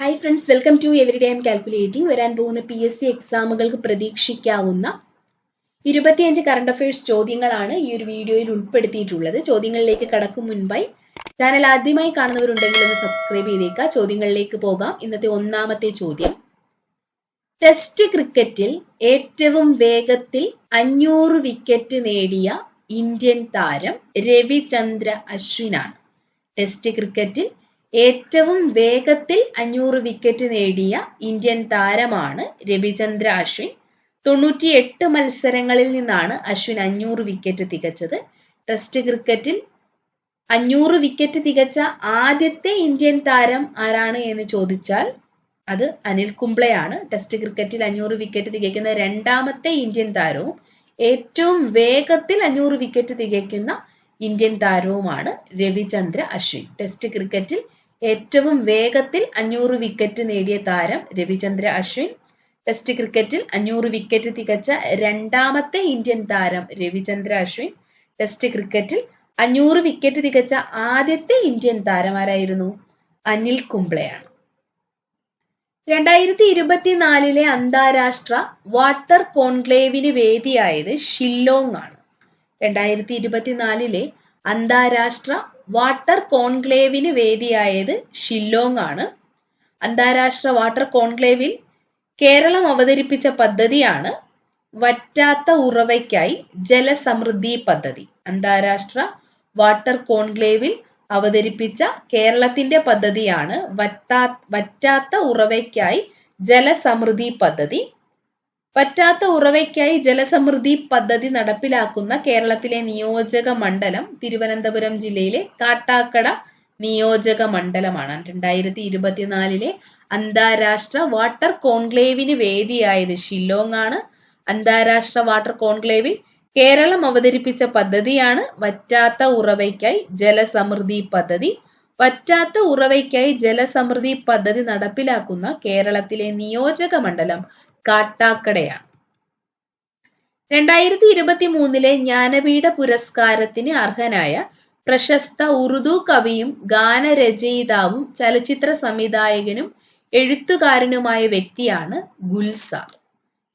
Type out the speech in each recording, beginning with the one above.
Hi friends welcome to every day M calculating വരാൻ പോകുന്ന P S C എക്സാമുകൾക്ക് പ്രതീക്ഷിക്കാവുന്ന ഇരുപത്തിയഞ്ച് കറണ്ട് അഫയേഴ്സ് ചോദ്യങ്ങളാണ് ഈ ഒരു വീഡിയോയിൽ ഉൾപ്പെടുത്തിയിട്ടുള്ളത്. ചോദ്യങ്ങളിലേക്ക് കടക്കും മുൻപായി ചാനൽ ആദ്യമായി കാണുന്നവരുണ്ടെങ്കിൽ ഒന്ന് സബ്സ്ക്രൈബ് ചെയ്തേക്കുക. ചോദ്യങ്ങളിലേക്ക് പോകാം. ഇന്നത്തെ ഒന്നാമത്തെ ചോദ്യം. ടെസ്റ്റ് ക്രിക്കറ്റിൽ ഏറ്റവും വേഗത്തിൽ അഞ്ഞൂറ് വിക്കറ്റ് നേടിയ ഇന്ത്യൻ താരം രവിചന്ദ്ര അശ്വിനാണ്. ടെസ്റ്റ് ക്രിക്കറ്റിൽ ഏറ്റവും വേഗത്തിൽ അഞ്ഞൂറ് വിക്കറ്റ് നേടിയ ഇന്ത്യൻ താരമാണ് രവിചന്ദ്ര അശ്വിൻ. തൊണ്ണൂറ്റിയെട്ട് മത്സരങ്ങളിൽ നിന്നാണ് അശ്വിൻ അഞ്ഞൂറ് വിക്കറ്റ് തികച്ചത്. ടെസ്റ്റ് ക്രിക്കറ്റിൽ അഞ്ഞൂറ് വിക്കറ്റ് തികച്ച ആദ്യത്തെ ഇന്ത്യൻ താരം ആരാണ് എന്ന് ചോദിച്ചാൽ അത് അനിൽ കുംബ്ലയാണ് ടെസ്റ്റ് ക്രിക്കറ്റിൽ അഞ്ഞൂറ് വിക്കറ്റ് തികയ്ക്കുന്ന രണ്ടാമത്തെ ഇന്ത്യൻ താരവും ഏറ്റവും വേഗത്തിൽ അഞ്ഞൂറ് വിക്കറ്റ് തികയ്ക്കുന്ന ഇന്ത്യൻ താരവുമാണ് രവിചന്ദ്ര അശ്വിൻ. ടെസ്റ്റ് ക്രിക്കറ്റിൽ ഏറ്റവും വേഗത്തിൽ അഞ്ഞൂറ് വിക്കറ്റ് നേടിയ താരം രവിചന്ദ്ര അശ്വിൻ. ടെസ്റ്റ് ക്രിക്കറ്റിൽ അഞ്ഞൂറ് വിക്കറ്റ് തികച്ച രണ്ടാമത്തെ ഇന്ത്യൻ താരം രവിചന്ദ്ര അശ്വിൻ. ടെസ്റ്റ് ക്രിക്കറ്റിൽ അഞ്ഞൂറ് വിക്കറ്റ് തികച്ച ആദ്യത്തെ ഇന്ത്യൻ താരം ആരായിരുന്നു അനിൽ കുംബ്ലെയാണ് രണ്ടായിരത്തി ഇരുപത്തിനാലിലെ അന്താരാഷ്ട്ര വാട്ടർ കോൺക്ലേവിന് വേദിയായത് ഷില്ലോങ് ആണ്. രണ്ടായിരത്തി ഇരുപത്തിനാലിലെ അന്താരാഷ്ട്ര വാട്ടർ കോൺക്ലേവിന് വേദിയായത് ഷില്ലോങ് ആണ്. അന്താരാഷ്ട്ര വാട്ടർ കോൺക്ലേവിൽ കേരളം അവതരിപ്പിച്ച പദ്ധതിയാണ് വറ്റാത്ത ഉറവയ്ക്കായി ജലസമൃദ്ധി പദ്ധതി. അന്താരാഷ്ട്ര വാട്ടർ കോൺക്ലേവിൽ അവതരിപ്പിച്ച കേരളത്തിന്റെ പദ്ധതിയാണ് വറ്റാ വറ്റാത്ത ഉറവയ്ക്കായി ജലസമൃദ്ധി പദ്ധതി. പറ്റാത്ത ഉറവയ്ക്കായി ജലസമൃദ്ധി പദ്ധതി നടപ്പിലാക്കുന്ന കേരളത്തിലെ നിയോജക മണ്ഡലം തിരുവനന്തപുരം ജില്ലയിലെ കാട്ടാക്കട നിയോജക മണ്ഡലമാണ്. രണ്ടായിരത്തി ഇരുപത്തിനാലിലെ അന്താരാഷ്ട്ര വാട്ടർ കോൺക്ലേവിന് വേദിയായത് ഷില്ലോങ് ആണ്. അന്താരാഷ്ട്ര വാട്ടർ കോൺക്ലേവിൽ കേരളം അവതരിപ്പിച്ച പദ്ധതിയാണ് വറ്റാത്ത ഉറവയ്ക്കായി ജലസമൃദ്ധി പദ്ധതി. വറ്റാത്ത ഉറവയ്ക്കായി ജലസമൃദ്ധി പദ്ധതി നടപ്പിലാക്കുന്ന കേരളത്തിലെ നിയോജക മണ്ഡലം കാട്ടാക്കടയാണ്. രണ്ടായിരത്തി ഇരുപത്തി മൂന്നിലെ ജ്ഞാനപീഠ പുരസ്കാരത്തിന് അർഹനായ പ്രശസ്ത ഉറുദു കവിയും ഗാനരചയിതാവും ചലച്ചിത്ര സംവിധായകനും എഴുത്തുകാരനുമായ വ്യക്തിയാണ് ഗുൽസാർ.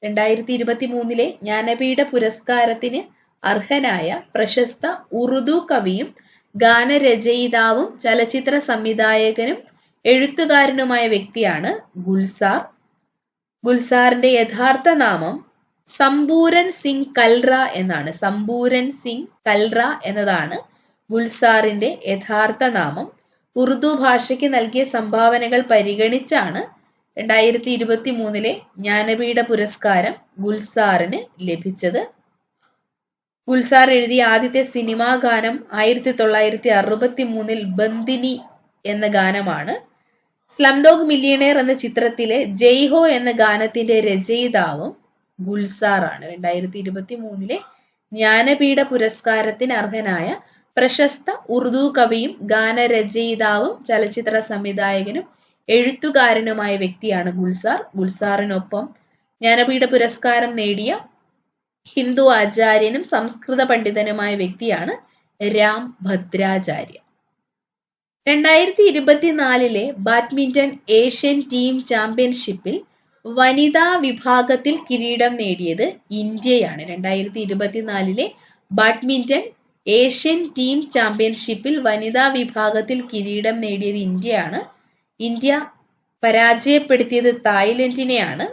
രണ്ടായിരത്തി ഇരുപത്തി മൂന്നിലെ ജ്ഞാനപീഠ പുരസ്കാരത്തിന് അർഹനായ പ്രശസ്ത ഉറുദു കവിയും ഗാനരചയിതാവും ചലച്ചിത്ര സംവിധായകനും എഴുത്തുകാരനുമായ വ്യക്തിയാണ് ഗുൽസാർ. ഗുൽസാറിന്റെ യഥാർത്ഥ നാമം സമ്പൂരൻ സിംഗ് കൽറ എന്നാണ്. സമ്പൂരൻ സിംഗ് കൽറ എന്നതാണ് ഗുൽസാറിന്റെ യഥാർത്ഥ നാമം. ഉറുദു ഭാഷയ്ക്ക് നൽകിയ സംഭാവനകൾ പരിഗണിച്ചാണ് രണ്ടായിരത്തി ഇരുപത്തി മൂന്നിലെ ജ്ഞാനപീഠ പുരസ്കാരം ഗുൽസാറിന് ലഭിച്ചത്. ഗുൽസാർ എഴുതിയ ആദ്യത്തെ സിനിമാ ഗാനം ആയിരത്തി തൊള്ളായിരത്തി അറുപത്തി മൂന്നിൽ ബന്ദിനി എന്ന ഗാനമാണ് സ്ലംഡോഗ് മില്ലിയണയർ എന്ന ചിത്രത്തിലെ ജയ്ഹോ എന്ന ഗാനത്തിന്റെ രചയിതാവും ഗുൽസാറാണ്. രണ്ടായിരത്തി ഇരുപത്തി മൂന്നിലെ ജ്ഞാനപീഠ പുരസ്കാരത്തിന് അർഹനായ പ്രശസ്ത ഉറുദു കവിയും ഗാനരചയിതാവും ചലച്ചിത്ര സംവിധായകനും എഴുത്തുകാരനുമായ വ്യക്തിയാണ് ഗുൽസാർ. ഗുൽസാറിനൊപ്പം ജ്ഞാനപീഠ പുരസ്കാരം നേടിയ ഹിന്ദു ആചാര്യനും സംസ്കൃത പണ്ഡിതനുമായ വ്യക്തിയാണ് രാം ഭദ്രാചാര്യ. രണ്ടായിരത്തി ഇരുപത്തിനാലിലെ ബാഡ്മിന്റൺ ഏഷ്യൻ ടീം ചാമ്പ്യൻഷിപ്പിൽ വനിതാ വിഭാഗത്തിൽ കിരീടം നേടിയത് ഇന്ത്യയാണ്. രണ്ടായിരത്തി ഇരുപത്തിനാലിലെ ബാഡ്മിന്റൺ ഏഷ്യൻ ടീം ചാമ്പ്യൻഷിപ്പിൽ വനിതാ വിഭാഗത്തിൽ കിരീടം നേടിയത് ഇന്ത്യയാണ്. ഇന്ത്യ പരാജയപ്പെടുത്തിയത് തായ്ലൻഡിനെയാണ്.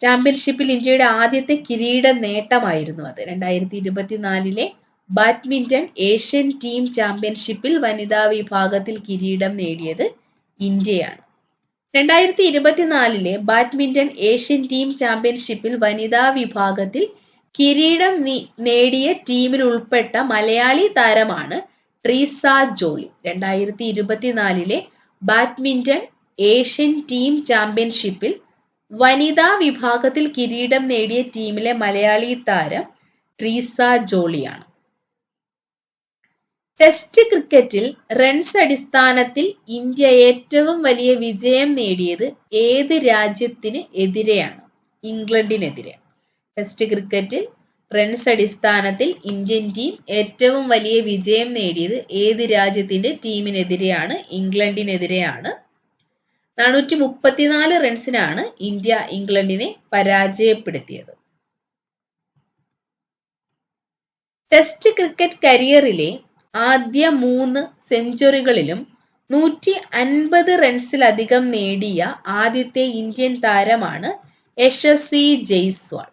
ചാമ്പ്യൻഷിപ്പിൽ ഇന്ത്യയുടെ ആദ്യത്തെ കിരീട നേട്ടമായിരുന്നു അത്. രണ്ടായിരത്തി ഇരുപത്തിനാലിലെ ബാഡ്മിന്റൺ ഏഷ്യൻ ടീം ചാമ്പ്യൻഷിപ്പിൽ വനിതാ വിഭാഗത്തിൽ കിരീടം നേടിയത് ഇന്ത്യയാണ്. രണ്ടായിരത്തി ഇരുപത്തിനാലിലെ ബാഡ്മിന്റൺ ഏഷ്യൻ ടീം ചാമ്പ്യൻഷിപ്പിൽ വനിതാ വിഭാഗത്തിൽ കിരീടം നേടിയ ടീമിൽ ഉൾപ്പെട്ട മലയാളി താരമാണ് ട്രീസ ജോളി. രണ്ടായിരത്തി ഇരുപത്തിനാലിലെ ബാഡ്മിന്റൺ ഏഷ്യൻ ടീം ചാമ്പ്യൻഷിപ്പിൽ വനിതാ വിഭാഗത്തിൽ കിരീടം നേടിയ ടീമിലെ മലയാളി താരം ട്രീസ ജോളിയാണ്. ടെസ്റ്റ് ക്രിക്കറ്റിൽ റൺസ് അടിസ്ഥാനത്തിൽ ഇന്ത്യ ഏറ്റവും വലിയ വിജയം നേടിയത് ഏത് രാജ്യത്തിന് എതിരെയാണ്? ഇംഗ്ലണ്ടിനെതിരെ. ടെസ്റ്റ് ക്രിക്കറ്റിൽ റൺസ് അടിസ്ഥാനത്തിൽ ഇന്ത്യൻ ടീം ഏറ്റവും വലിയ വിജയം നേടിയത് ഏത് രാജ്യത്തിന്റെ ടീമിനെതിരെയാണ് ഇംഗ്ലണ്ടിനെതിരെയാണ്. നാനൂറ്റി മുപ്പത്തിനാല് റൺസിനാണ് ഇന്ത്യ ഇംഗ്ലണ്ടിനെ പരാജയപ്പെടുത്തിയത്. ടെസ്റ്റ് ക്രിക്കറ്റ് കരിയറിലെ ആദ്യ മൂന്ന് സെഞ്ചുറികളിലും നൂറ്റി അൻപത് റൺസിലധികം നേടിയ ആദ്യത്തെ ഇന്ത്യൻ താരമാണ് യശസ്വി ജയ്സ്വാൾ.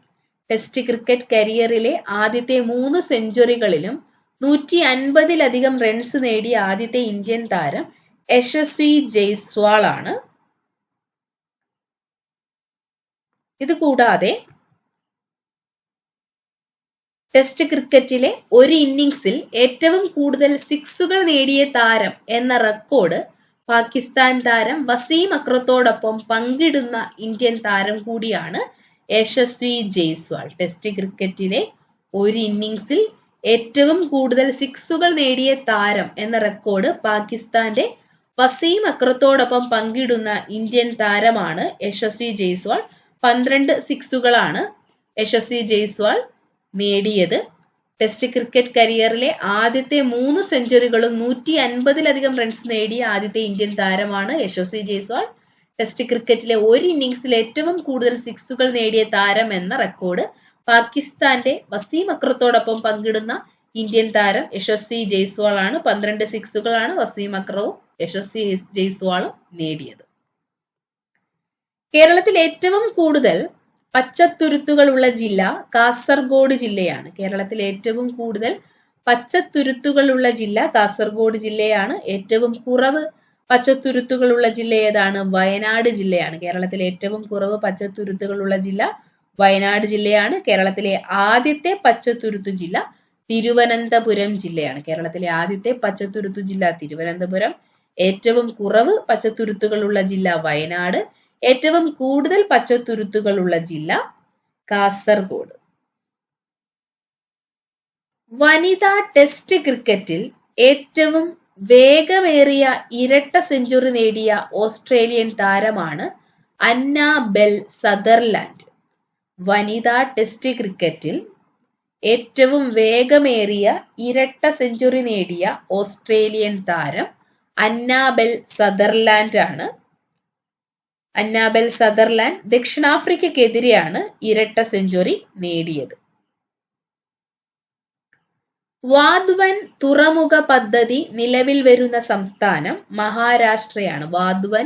ടെസ്റ്റ് ക്രിക്കറ്റ് കരിയറിലെ ആദ്യത്തെ മൂന്ന് സെഞ്ചുറികളിലും നൂറ്റി അൻപതിലധികം റൺസ് നേടിയ ആദ്യത്തെ ഇന്ത്യൻ താരം യശസ്വി ജയ്സ്വാൾ ആണ് ഇത് കൂടാതെ ടെസ്റ്റ് ക്രിക്കറ്റിലെ ഒരു ഇന്നിംഗ്സിൽ ഏറ്റവും കൂടുതൽ സിക്സുകൾ നേടിയ താരം എന്ന റെക്കോർഡ് പാകിസ്ഥാൻ താരം വസീം അക്രത്തോടൊപ്പം പങ്കിടുന്ന ഇന്ത്യൻ താരം കൂടിയാണ് യശസ്വി ജയ്സ്വാൾ. ടെസ്റ്റ് ക്രിക്കറ്റിലെ ഒരു ഇന്നിംഗ്സിൽ ഏറ്റവും കൂടുതൽ സിക്സുകൾ നേടിയ താരം എന്ന റെക്കോർഡ് പാകിസ്ഥാന്റെ വസീം അക്രത്തോടൊപ്പം പങ്കിടുന്ന ഇന്ത്യൻ താരമാണ് യശസ്വി ജയ്സ്വാൾ. പന്ത്രണ്ട് സിക്സുകളാണ് യശസ്വി ജയ്സ്വാൾ നേടിയത്. ടെസ്റ്റ് ക്രിക്കറ്റ് കരിയറിലെ ആദ്യത്തെ മൂന്ന് സെഞ്ചുറികളും നൂറ്റി അൻപതിലധികം റൺസ് നേടിയ ആദ്യത്തെ ഇന്ത്യൻ താരമാണ് യശസ്വി ജയ്സ്വാൾ. ടെസ്റ്റ് ക്രിക്കറ്റിലെ ഒരു ഇന്നിംഗ്സിൽ ഏറ്റവും കൂടുതൽ സിക്സുകൾ നേടിയ താരം എന്ന റെക്കോർഡ് പാകിസ്ഥാന്റെ വസീം അക്രത്തോടൊപ്പം പങ്കിടുന്ന ഇന്ത്യൻ താരം യശസ്വി ജയ്സ്വാൾ ആണ് പന്ത്രണ്ട് സിക്സുകളാണ് വസീം അക്രവും യശസ്വി ജയ്സ്വാളും നേടിയത്. കേരളത്തിൽ ഏറ്റവും കൂടുതൽ പച്ചത്തുരുത്തുകളുള്ള ജില്ല കാസർഗോഡ് ജില്ലയാണ്. കേരളത്തിൽ ഏറ്റവും കൂടുതൽ പച്ചത്തുരുത്തുകളുള്ള ജില്ല കാസർഗോഡ് ജില്ലയാണ്. ഏറ്റവും കുറവ് പച്ചത്തുരുത്തുകളുള്ള ജില്ല ഏതാണ്? വയനാട് ജില്ലയാണ്. കേരളത്തിലെ ഏറ്റവും കുറവ് പച്ചത്തുരുത്തുകളുള്ള ജില്ല വയനാട് ജില്ലയാണ്. കേരളത്തിലെ ആദ്യത്തെ പച്ചത്തുരുത്തു ജില്ല തിരുവനന്തപുരം ജില്ലയാണ്. കേരളത്തിലെ ആദ്യത്തെ പച്ചത്തുരുത്തു ജില്ല തിരുവനന്തപുരം. ഏറ്റവും കുറവ് പച്ചത്തുരുത്തുകളുള്ള ജില്ല വയനാട്. ഏറ്റവും കൂടുതൽ പച്ചത്തുരുത്തുകളുള്ള ജില്ല കാസർഗോഡ്. വനിതാ ടെസ്റ്റ് ക്രിക്കറ്റിൽ ഏറ്റവും വേഗമേറിയ ഇരട്ട സെഞ്ചുറി നേടിയ ഓസ്ട്രേലിയൻ താരമാണ് അന്ന ബെൽ സദർലാൻഡ്. വനിതാ ടെസ്റ്റ് ക്രിക്കറ്റിൽ ഏറ്റവും വേഗമേറിയ ഇരട്ട സെഞ്ചുറി നേടിയ ഓസ്ട്രേലിയൻ താരം അന്നാബെൽ സദർലാൻഡ് ആണ് അന്നാബെൽ സദർലാൻഡ് ദക്ഷിണാഫ്രിക്കയ്ക്കെതിരെയാണ് ഇരട്ട സെഞ്ചുറി നേടിയത്. വാദ്വൻ തുറമുഖ പദ്ധതി നിലവിൽ വരുന്ന സംസ്ഥാനം മഹാരാഷ്ട്രയാണ്. വാദ്വൻ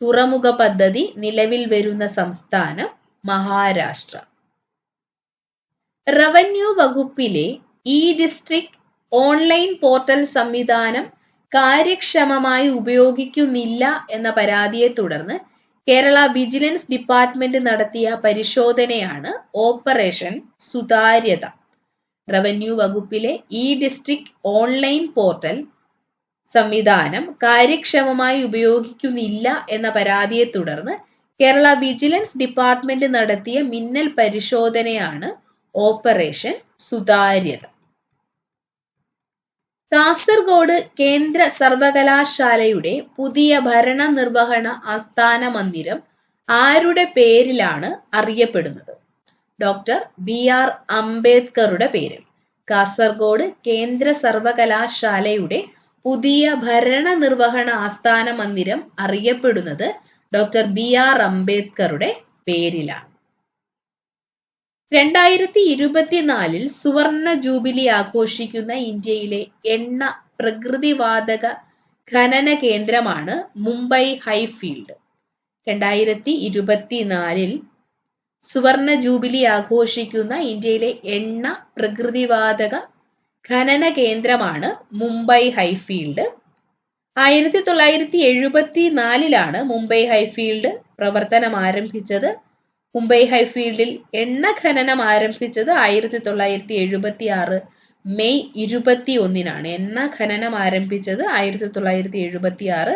തുറമുഖ പദ്ധതി നിലവിൽ വരുന്ന സംസ്ഥാനം മഹാരാഷ്ട്ര. റവന്യൂ വകുപ്പിലെ ഇ ഡിസ്ട്രിക്ട് ഓൺലൈൻ പോർട്ടൽ സംവിധാനം കാര്യക്ഷമമായി ഉപയോഗിക്കുന്നില്ല എന്ന പരാതിയെ തുടർന്ന് കേരള വിജിലൻസ് ഡിപ്പാർട്ട്മെന്റ് നടത്തിയ പരിശോധനയാണ് ഓപ്പറേഷൻ സുതാര്യത. റവന്യൂ വകുപ്പിലെ ഇ ഡിസ്ട്രിക്ട് ഓൺലൈൻ പോർട്ടൽ സംവിധാനം കാര്യക്ഷമമായി ഉപയോഗിക്കുന്നില്ല എന്ന പരാതിയെ തുടർന്ന് കേരള വിജിലൻസ് ഡിപ്പാർട്ട്മെന്റ് നടത്തിയ മിന്നൽ പരിശോധനയാണ് ഓപ്പറേഷൻ സുതാര്യത. കാസർഗോഡ് കേന്ദ്ര സർവകലാശാലയുടെ പുതിയ ഭരണനിർവഹണ ആസ്ഥാന മന്ദിരം ആരുടെ പേരിലാണ് അറിയപ്പെടുന്നത്? ഡോക്ടർ ബി ആർ അംബേദ്കറുടെ പേരിൽ കാസർഗോഡ് കേന്ദ്ര സർവകലാശാലയുടെ പുതിയ ഭരണനിർവഹണ ആസ്ഥാന മന്ദിരം അറിയപ്പെടുന്നത് ഡോക്ടർ ബി ആർ അംബേദ്കറുടെ പേരിലാണ്. രണ്ടായിരത്തി ഇരുപത്തിനാലിൽ സുവർണ ജൂബിലി ആഘോഷിക്കുന്ന ഇന്ത്യയിലെ എണ്ണ പ്രകൃതിവാതക ഖനന കേന്ദ്രമാണ് മുംബൈ ഹൈഫീൽഡ്. രണ്ടായിരത്തി ഇരുപത്തിനാലിൽ സുവർണ ജൂബിലി ആഘോഷിക്കുന്ന ഇന്ത്യയിലെ എണ്ണ പ്രകൃതിവാതക ഖനന കേന്ദ്രമാണ് മുംബൈ ഹൈഫീൽഡ്. ആയിരത്തി തൊള്ളായിരത്തി എഴുപത്തി നാലിലാണ് മുംബൈ ഹൈഫീൽഡ് പ്രവർത്തനം ആരംഭിച്ചത് മുംബൈ ഹൈഫീൽഡിൽ എണ്ണ ഖനനം ആരംഭിച്ചത് ആയിരത്തി തൊള്ളായിരത്തി എഴുപത്തി ആറ് മെയ് ഇരുപത്തി ഒന്നിനാണ് എണ്ണ ഖനനം ആരംഭിച്ചത് ആയിരത്തി തൊള്ളായിരത്തി എഴുപത്തി ആറ്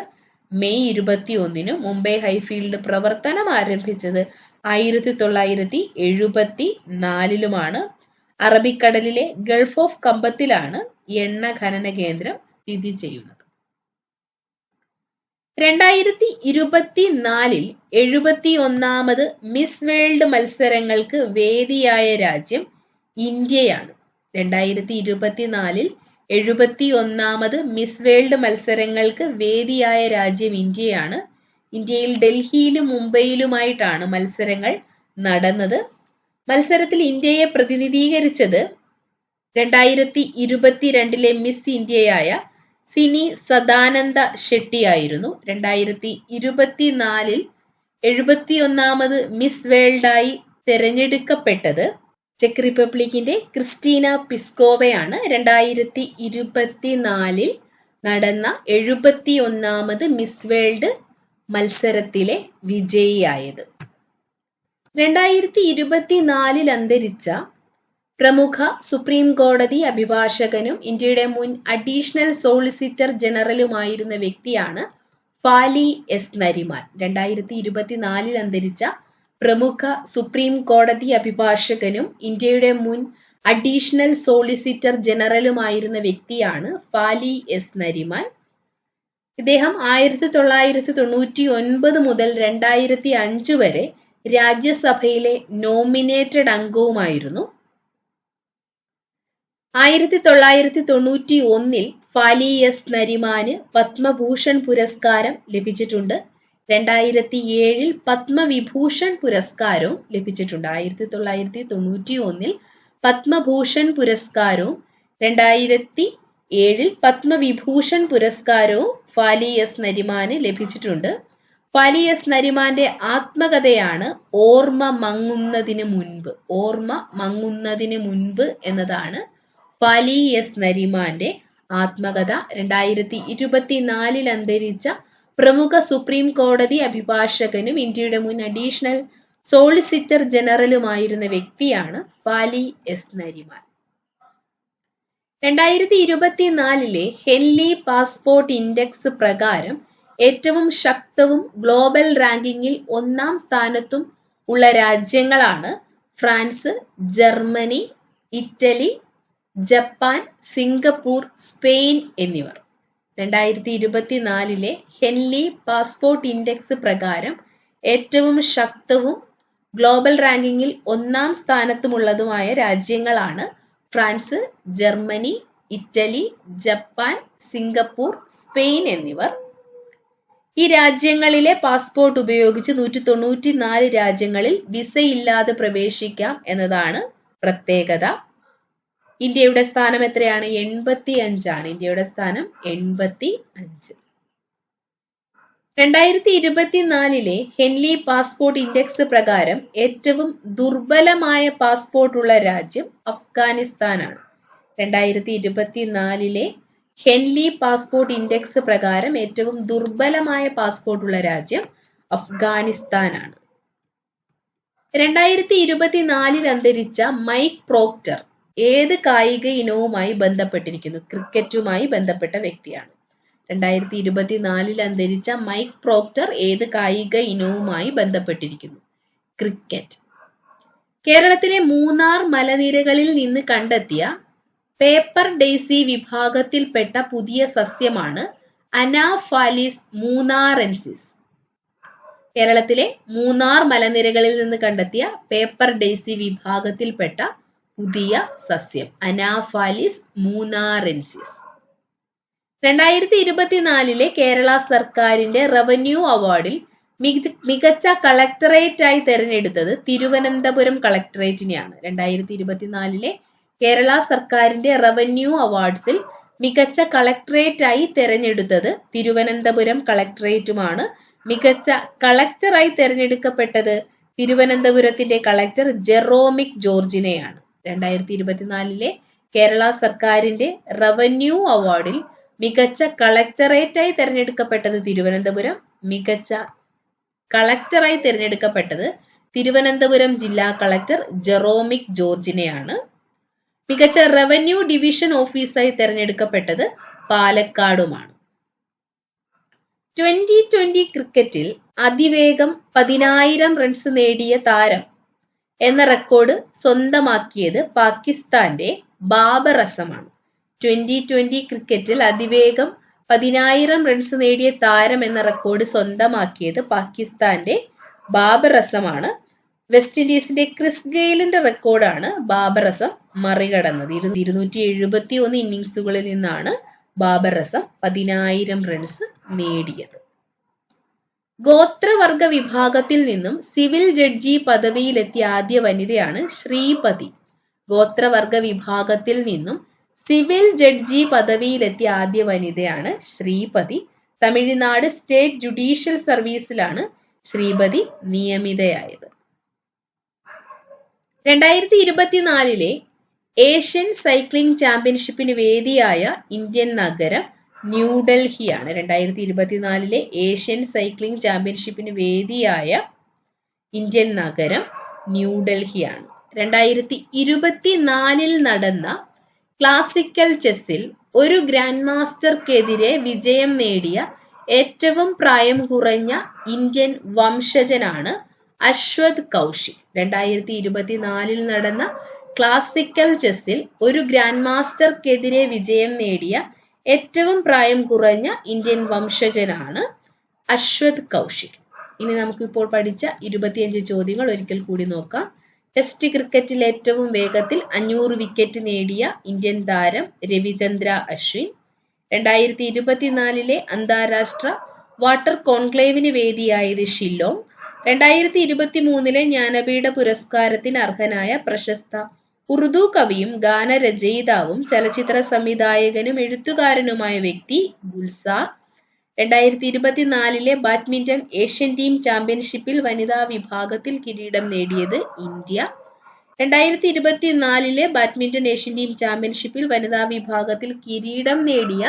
മെയ് ഇരുപത്തി ഒന്നിന് മുംബൈ ഹൈഫീൽഡ് പ്രവർത്തനം ആരംഭിച്ചത് ആയിരത്തി തൊള്ളായിരത്തി എഴുപത്തി നാലിലുമാണ് അറബിക്കടലിലെ ഗൾഫ് ഓഫ് കമ്പത്തിലാണ് എണ്ണ ഖനന കേന്ദ്രം സ്ഥിതി ചെയ്യുന്നത്. രണ്ടായിരത്തി ഇരുപത്തിനാലിൽ എഴുപത്തി ഒന്നാമത് മിസ് വേൾഡ് മത്സരങ്ങൾക്ക് വേദിയായ രാജ്യം ഇന്ത്യയാണ്. രണ്ടായിരത്തി ഇരുപത്തിനാലിൽ എഴുപത്തി ഒന്നാമത് മിസ് വേൾഡ് മത്സരങ്ങൾക്ക് വേദിയായ രാജ്യം ഇന്ത്യയാണ്. ഇന്ത്യയിൽ ഡൽഹിയിലും മുംബൈയിലുമായിട്ടാണ് മത്സരങ്ങൾ നടന്നത്. മത്സരത്തിൽ ഇന്ത്യയെ പ്രതിനിധീകരിച്ചത് രണ്ടായിരത്തി ഇരുപത്തിരണ്ടിലെ മിസ് ഇന്ത്യയായ സിനി സദാനന്ദ ഷെട്ടിയായിരുന്നു രണ്ടായിരത്തി ഇരുപത്തിനാലിൽ എഴുപത്തിയൊന്നാമത് മിസ് വേൾഡായി തിരഞ്ഞെടുക്കപ്പെട്ടത് ചെക്ക് റിപ്പബ്ലിക്കിന്റെ ക്രിസ്റ്റീന പിസ്കോവയാണ്. രണ്ടായിരത്തി ഇരുപത്തിനാലിൽ നടന്ന എഴുപത്തിയൊന്നാമത് മിസ് വേൾഡ് മത്സരത്തിലെ വിജയിയായത്. രണ്ടായിരത്തി ഇരുപത്തിനാലിൽ അന്തരിച്ച പ്രമുഖ സുപ്രീം കോടതി അഭിഭാഷകനും ഇന്ത്യയുടെ മുൻ അഡീഷണൽ സോളിസിറ്റർ ജനറലുമായിരുന്ന വ്യക്തിയാണ് ഫാലി എസ് നരിമാൻ. രണ്ടായിരത്തി ഇരുപത്തിനാലിൽ അന്തരിച്ച പ്രമുഖ സുപ്രീം കോടതി അഭിഭാഷകനും ഇന്ത്യയുടെ മുൻ അഡീഷണൽ സോളിസിറ്റർ ജനറലുമായിരുന്ന വ്യക്തിയാണ് ഫാലി എസ് നരിമാൻ. ഇദ്ദേഹം ആയിരത്തി തൊള്ളായിരത്തി തൊണ്ണൂറ്റി ഒൻപത് മുതൽ രണ്ടായിരത്തി അഞ്ച് വരെ രാജ്യസഭയിലെ നോമിനേറ്റഡ് അംഗവുമായിരുന്നു. ആയിരത്തി തൊള്ളായിരത്തി തൊണ്ണൂറ്റി ഒന്നിൽ ഫാലി എസ് നരിമാന് പത്മഭൂഷൺ പുരസ്കാരം ലഭിച്ചിട്ടുണ്ട്. രണ്ടായിരത്തി ഏഴിൽ പത്മവിഭൂഷൺ പുരസ്കാരവും ലഭിച്ചിട്ടുണ്ട്. ആയിരത്തി തൊള്ളായിരത്തി തൊണ്ണൂറ്റി ഒന്നിൽ പത്മഭൂഷൺ പുരസ്കാരവും രണ്ടായിരത്തി ഏഴിൽ പത്മവിഭൂഷൺ പുരസ്കാരവും ഫാലി എസ് നരിമാന് ലഭിച്ചിട്ടുണ്ട്. ഫാലി എസ് നരിമാന്റെ ആത്മകഥയാണ് ഓർമ്മ മങ്ങുന്നതിന് മുൻപ്. ഓർമ്മ മങ്ങുന്നതിന് മുൻപ് എന്നതാണ് ഫാലി എസ് നരിമാന്റെ ആത്മകഥ രണ്ടായിരത്തി ഇരുപത്തിനാലിൽ അന്തരിച്ച പ്രമുഖ സുപ്രീം കോടതി അഭിഭാഷകനും ഇന്ത്യയുടെ മുൻ അഡീഷണൽ സോളിസിറ്റർ ജനറലുമായിരുന്ന വ്യക്തിയാണ് ഫാലി എസ് നരിമാൻ. രണ്ടായിരത്തി ഇരുപത്തിനാലിലെ ഹെൻലി പാസ്പോർട്ട് ഇൻഡെക്സ് പ്രകാരം ഏറ്റവും ശക്തവും ഗ്ലോബൽ റാങ്കിങ്ങിൽ ഒന്നാം സ്ഥാനത്തും ഉള്ള രാജ്യങ്ങളാണ് France Germany Italy Japan Singapore Spain എന്നിവർ. രണ്ടായിരത്തി ഇരുപത്തിനാലിലെ ഹെൻലി പാസ്പോർട്ട് ഇൻഡെക്സ് പ്രകാരം ഏറ്റവും ശക്തവും ഗ്ലോബൽ റാങ്കിങ്ങിൽ ഒന്നാം സ്ഥാനത്തുമുള്ളതുമായ രാജ്യങ്ങളാണ് France Germany Italy Japan Singapore Spain എന്നിവർ. ഈ രാജ്യങ്ങളിലെ പാസ്പോർട്ട് ഉപയോഗിച്ച് നൂറ്റി തൊണ്ണൂറ്റി നാല് രാജ്യങ്ങളിൽ വിസയില്ലാതെ പ്രവേശിക്കാം എന്നതാണ് പ്രത്യേകത. ഇന്ത്യയുടെ സ്ഥാനം എത്രയാണ്? എൺപത്തി അഞ്ചാണ് ഇന്ത്യയുടെ സ്ഥാനം എൺപത്തി അഞ്ച് രണ്ടായിരത്തി ഇരുപത്തിനാലിലെ ഹെൻലി പാസ്പോർട്ട് ഇൻഡെക്സ് പ്രകാരം ഏറ്റവും ദുർബലമായ പാസ്പോർട്ട് ഉള്ള രാജ്യം അഫ്ഗാനിസ്ഥാനാണ്. രണ്ടായിരത്തി ഇരുപത്തിനാലിലെ ഹെൻലി പാസ്പോർട്ട് ഇൻഡെക്സ് പ്രകാരം ഏറ്റവും ദുർബലമായ പാസ്പോർട്ട് ഉള്ള രാജ്യം അഫ്ഗാനിസ്ഥാനാണ്. രണ്ടായിരത്തി ഇരുപത്തിനാലിൽ അന്തരിച്ച മൈക്ക് പ്രോക്ടർ ഏത് കായിക ഇനവുമായി ബന്ധപ്പെട്ടിരിക്കുന്നു? ക്രിക്കറ്റുമായി ബന്ധപ്പെട്ട വ്യക്തിയാണ്. രണ്ടായിരത്തി ഇരുപത്തിനാലിൽ അന്തരിച്ച മൈക്ക് പ്രോക്ടർ ഏത് കായിക ഇനവുമായി ബന്ധപ്പെട്ടിരിക്കുന്നു? ക്രിക്കറ്റ്. കേരളത്തിലെ മൂന്നാർ മലനിരകളിൽ നിന്ന് കണ്ടെത്തിയ പേപ്പർ ഡെയ്സി വിഭാഗത്തിൽപ്പെട്ട പുതിയ സസ്യമാണ് അനാഫാലിസ് മൂന്നാറൻസിസ്. കേരളത്തിലെ മൂന്നാർ മലനിരകളിൽ നിന്ന് കണ്ടെത്തിയ പേപ്പർ ഡെയ്സി വിഭാഗത്തിൽപ്പെട്ട പുതിയ സസ്യം അനാഫാലിസ് മൂന്നാറൻസിസ്. രണ്ടായിരത്തി ഇരുപത്തിനാലിലെ കേരള സർക്കാരിന്റെ റവന്യൂ അവാർഡിൽ മികച്ച കളക്ടറേറ്റ് ആയി തെരഞ്ഞെടുത്തത് തിരുവനന്തപുരം കളക്ടറേറ്റിനെയാണ്. രണ്ടായിരത്തി ഇരുപത്തിനാലിലെ കേരള സർക്കാരിന്റെ റവന്യൂ അവാർഡ്സിൽ മികച്ച കളക്ടറേറ്റ് ആയി തെരഞ്ഞെടുത്തത് തിരുവനന്തപുരം കളക്ടറേറ്റുമാണ്. മികച്ച കളക്ടറായി തെരഞ്ഞെടുക്കപ്പെട്ടത് തിരുവനന്തപുരത്തിന്റെ കളക്ടർ ജെറോമിക് ജോർജിനെയാണ്. രണ്ടായിരത്തി ഇരുപത്തിനാലിലെ കേരള സർക്കാരിന്റെ റവന്യൂ അവാർഡിൽ മികച്ച കളക്ടറേറ്റായി തിരഞ്ഞെടുക്കപ്പെട്ടത് തിരുവനന്തപുരം. മികച്ച കളക്ടറായി തിരഞ്ഞെടുക്കപ്പെട്ടത് തിരുവനന്തപുരം ജില്ലാ കളക്ടർ ജെറോമിക് ജോർജിനെയാണ്. മികച്ച റവന്യൂ ഡിവിഷൻ ഓഫീസായി തിരഞ്ഞെടുക്കപ്പെട്ടത് പാലക്കാടുമാണ്. ട്വന്റി ട്വന്റി ക്രിക്കറ്റിൽ അതിവേഗം പതിനായിരം റൺസ് നേടിയ താരം എന്ന റെക്കോർഡ് സ്വന്തമാക്കിയത് പാകിസ്ഥാന്റെ ബാബർ അസമാണ് ട്വന്റി ട്വന്റി ക്രിക്കറ്റിൽ അതിവേഗം പതിനായിരം റൺസ് നേടിയ താരം എന്ന റെക്കോർഡ് സ്വന്തമാക്കിയത് പാകിസ്ഥാന്റെ ബാബർ അസമാണ് വെസ്റ്റ് ഇൻഡീസിന്റെ ക്രിസ് ഗെയിലിന്റെ റെക്കോർഡാണ് ബാബർ അസം മറികടന്നത്. ഇരു- ഇരുന്നൂറ്റി എഴുപത്തി ഒന്ന് ഇന്നിങ്സുകളിൽ നിന്നാണ് ബാബർ അസം പതിനായിരം റൺസ് നേടിയത്. ഗോത്രവർഗ വിഭാഗത്തിൽ നിന്നും സിവിൽ ജഡ്ജി പദവിയിലെത്തിയ ആദ്യ വനിതയാണ് ശ്രീപതി. ഗോത്രവർഗ വിഭാഗത്തിൽ നിന്നും സിവിൽ ജഡ്ജി പദവിയിലെത്തിയ ആദ്യ വനിതയാണ് ശ്രീപതി. തമിഴ്നാട് സ്റ്റേറ്റ് ജുഡീഷ്യൽ സർവീസിലാണ് ശ്രീപതി നിയമിതയായത്. രണ്ടായിരത്തി ഇരുപത്തിനാലിലെ ഏഷ്യൻ സൈക്ലിംഗ് ചാമ്പ്യൻഷിപ്പിന് വേദിയായ ഇന്ത്യൻ നഗരം ന്യൂഡൽഹിയാണ് രണ്ടായിരത്തി ഇരുപത്തിനാലിലെ ഏഷ്യൻ സൈക്ലിംഗ് ചാമ്പ്യൻഷിപ്പിന് വേദിയായ ഇന്ത്യൻ നഗരം ന്യൂഡൽഹിയാണ് രണ്ടായിരത്തി ഇരുപത്തിനാലിൽ നടന്ന ക്ലാസിക്കൽ ചെസ്സിൽ ഒരു ഗ്രാൻഡ് മാസ്റ്റർക്കെതിരെ വിജയം നേടിയ ഏറ്റവും പ്രായം കുറഞ്ഞ ഇന്ത്യൻ വംശജനാണ് അശ്വത് കൗശിക്. രണ്ടായിരത്തി ഇരുപത്തിനാലിൽ നടന്ന ക്ലാസിക്കൽ ചെസ്സിൽ ഒരു ഗ്രാൻഡ് മാസ്റ്റർക്കെതിരെ വിജയം നേടിയ ഏറ്റവും പ്രായം കുറഞ്ഞ ഇന്ത്യൻ വംശജനാണ് അശ്വത് കൗശിക്. ഇനി നമുക്കിപ്പോൾ പഠിച്ച ഇരുപത്തിയഞ്ച് ചോദ്യങ്ങൾ ഒരിക്കൽ കൂടി നോക്കാം. ടെസ്റ്റ് ക്രിക്കറ്റിൽ ഏറ്റവും വേഗത്തിൽ അഞ്ഞൂറ് വിക്കറ്റ് നേടിയ ഇന്ത്യൻ താരം രവിചന്ദ്ര അശ്വിൻ. രണ്ടായിരത്തി ഇരുപത്തിനാലിലെ അന്താരാഷ്ട്ര വാട്ടർ കോൺക്ലേവിന് വേദിയായത് ഷില്ലോങ്. രണ്ടായിരത്തി ഇരുപത്തി മൂന്നിലെ ജ്ഞാനപീഠ പുരസ്കാരത്തിന് അർഹനായ പ്രശസ്ത ഉറുദു കവിയും ഗാനരചയിതാവും ചലച്ചിത്ര സംവിധായകനും എഴുത്തുകാരനുമായ വ്യക്തി ഗുൽസ. രണ്ടായിരത്തി ഇരുപത്തിനാലിലെ ബാഡ്മിന്റൺ ഏഷ്യൻ ടീം ചാമ്പ്യൻഷിപ്പിൽ വനിതാ വിഭാഗത്തിൽ കിരീടം നേടിയത് ഇന്ത്യ. രണ്ടായിരത്തി ഇരുപത്തിനാലിലെ ബാഡ്മിന്റൺ ഏഷ്യൻ ടീം ചാമ്പ്യൻഷിപ്പിൽ വനിതാ വിഭാഗത്തിൽ കിരീടം നേടിയ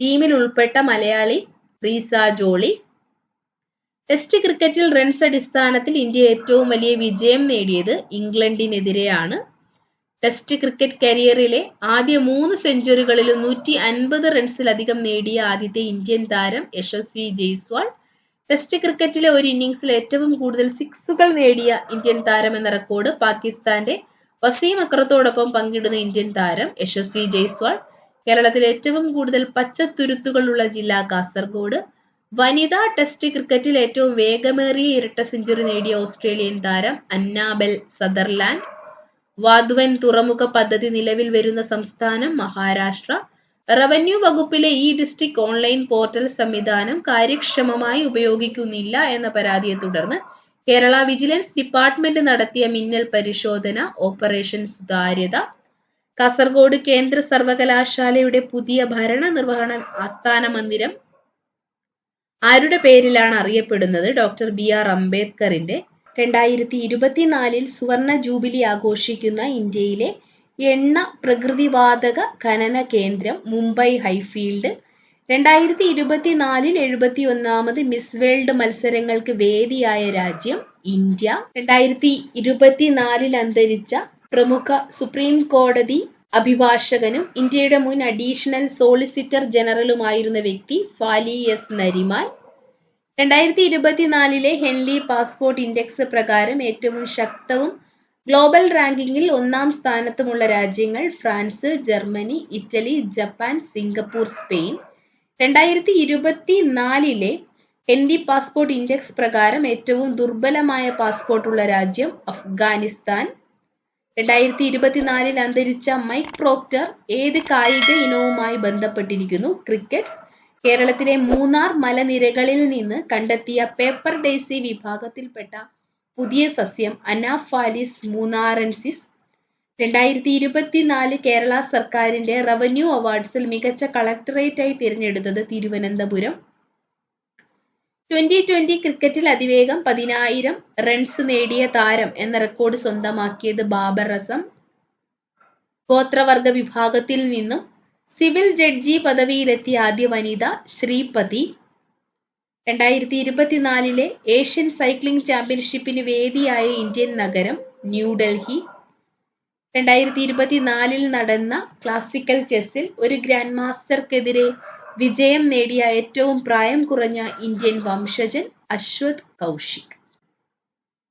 ടീമിൽ ഉൾപ്പെട്ട മലയാളി റീസ ജോളി. ടെസ്റ്റ് ക്രിക്കറ്റിൽ റൺസ് അടിസ്ഥാനത്തിൽ ഇന്ത്യ ഏറ്റവും വലിയ വിജയം നേടിയത് ഇംഗ്ലണ്ടിനെതിരെയാണ്. ടെസ്റ്റ് ക്രിക്കറ്റ് കരിയറിലെ ആദ്യ മൂന്ന് സെഞ്ചുറികളിലും നൂറ്റി അൻപത് റൺസിലധികം നേടിയ ആദ്യത്തെ ഇന്ത്യൻ താരം യശസ്വി ജയ്സ്വാൾ. ടെസ്റ്റ് ക്രിക്കറ്റിലെ ഒരു ഇന്നിംഗ്സിൽ ഏറ്റവും കൂടുതൽ സിക്സുകൾ നേടിയ ഇന്ത്യൻ താരം എന്ന റെക്കോർഡ് പാകിസ്ഥാന്റെ വസീം അക്രത്തോടൊപ്പം പങ്കിടുന്ന ഇന്ത്യൻ താരം യശസ്വി ജയ്സ്വാൾ. കേരളത്തിലെ ഏറ്റവും കൂടുതൽ പച്ചത്തുരുത്തുകളുള്ള ജില്ല കാസർഗോഡ്. വനിതാ ടെസ്റ്റ് ക്രിക്കറ്റിൽ ഏറ്റവും വേഗമേറിയ ഇരട്ട സെഞ്ചുറി നേടിയ ഓസ്ട്രേലിയൻ താരം അന്നാബെൽ സദർലാൻഡ്. വാധുവൻ തുറമുഖ പദ്ധതി നിലവിൽ വരുന്ന സംസ്ഥാനം മഹാരാഷ്ട്ര. റവന്യൂ വകുപ്പിലെ ഇ ഡിസ്ട്രിക്ട് ഓൺലൈൻ പോർട്ടൽ സംവിധാനം കാര്യക്ഷമമായി ഉപയോഗിക്കുന്നില്ല എന്ന പരാതിയെ തുടർന്ന് കേരള വിജിലൻസ് ഡിപ്പാർട്ട്മെന്റ് നടത്തിയ മിന്നൽ പരിശോധന ഓപ്പറേഷൻ സുതാര്യത. കാസർഗോഡ് കേന്ദ്ര സർവകലാശാലയുടെ പുതിയ ഭരണ നിർവഹണ ആസ്ഥാന മന്ദിരം. ആരുടെ പേരിലാണ് അറിയപ്പെടുന്നത്? ഡോക്ടർ ബി ആർ അംബേദ്കറിന്റെ രണ്ടായിരത്തി ഇരുപത്തിനാലിൽ സുവർണ ജൂബിലി ആഘോഷിക്കുന്ന ഇന്ത്യയിലെ എണ്ണ പ്രകൃതിവാതക ഖനന കേന്ദ്രം മുംബൈ ഹൈഫീൽഡ്. രണ്ടായിരത്തി ഇരുപത്തിനാലിൽ എഴുപത്തി ഒന്നാമത് മിസ് വേൾഡ് മത്സരങ്ങൾക്ക് വേദിയായ രാജ്യം ഇന്ത്യ. രണ്ടായിരത്തി ഇരുപത്തിനാലിൽ അന്തരിച്ച പ്രമുഖ സുപ്രീം കോടതി അഭിഭാഷകനും ഇന്ത്യയുടെ മുൻ അഡീഷണൽ സോളിസിറ്റർ ജനറലുമായിരുന്ന വ്യക്തി ഫാലി എസ് നരിമാൻ. രണ്ടായിരത്തി ഇരുപത്തിനാലിലെ ഹെൻലി പാസ്പോർട്ട് ഇൻഡെക്സ് പ്രകാരം ഏറ്റവും ശക്തവും ഗ്ലോബൽ റാങ്കിങ്ങിൽ ഒന്നാം സ്ഥാനത്തുമുള്ള രാജ്യങ്ങൾ France Germany Italy Japan Singapore Spain. രണ്ടായിരത്തി ഇരുപത്തിനാലിലെ ഹെൻലി പാസ്പോർട്ട് ഇൻഡെക്സ് പ്രകാരം ഏറ്റവും ദുർബലമായ പാസ്പോർട്ടുള്ള രാജ്യം അഫ്ഗാനിസ്ഥാൻ. രണ്ടായിരത്തി ഇരുപത്തിനാലിൽ അന്തരിച്ച മൈക്ക് പ്രോക്ടർ ഏത് കായിക ഇനവുമായി ബന്ധപ്പെട്ടിരിക്കുന്നു? ക്രിക്കറ്റ് കേരളത്തിലെ മൂന്നാർ മലനിരകളിൽ നിന്ന് കണ്ടെത്തിയ പേപ്പർ ഡേസി വിഭാഗത്തിൽപ്പെട്ട പുതിയ സസ്യം അനാഫാലിസ് മൂന്നാറൻസിസ്. രണ്ടായിരത്തി ഇരുപത്തിനാല് കേരള സർക്കാരിന്റെ റവന്യൂ അവാർഡ്സിൽ മികച്ച കളക്ടറേറ്റായി തിരഞ്ഞെടുത്തത് തിരുവനന്തപുരം. ട്വന്റി ട്വന്റി ക്രിക്കറ്റിൽ അതിവേഗം പതിനായിരം റൺസ് നേടിയ താരം എന്ന റെക്കോർഡ് സ്വന്തമാക്കിയത് ബാബർ അസം ഗോത്രവർഗ വിഭാഗത്തിൽ നിന്നും സിവിൽ ജഡ്ജി പദവിയിലെത്തിയ ആദ്യ വനിത ശ്രീപതി. രണ്ടായിരത്തി ഇരുപത്തിനാലിലെ ഏഷ്യൻ സൈക്ലിംഗ് ചാമ്പ്യൻഷിപ്പിന് വേദിയായ ഇന്ത്യൻ നഗരം ന്യൂഡൽഹി രണ്ടായിരത്തി ഇരുപത്തിനാലിൽ നടന്ന ക്ലാസിക്കൽ ചെസ്സിൽ ഒരു ഗ്രാൻഡ് മാസ്റ്റർക്കെതിരെ വിജയം നേടിയ ഏറ്റവും പ്രായം കുറഞ്ഞ ഇന്ത്യൻ വംശജൻ അശ്വത് കൗശിക്.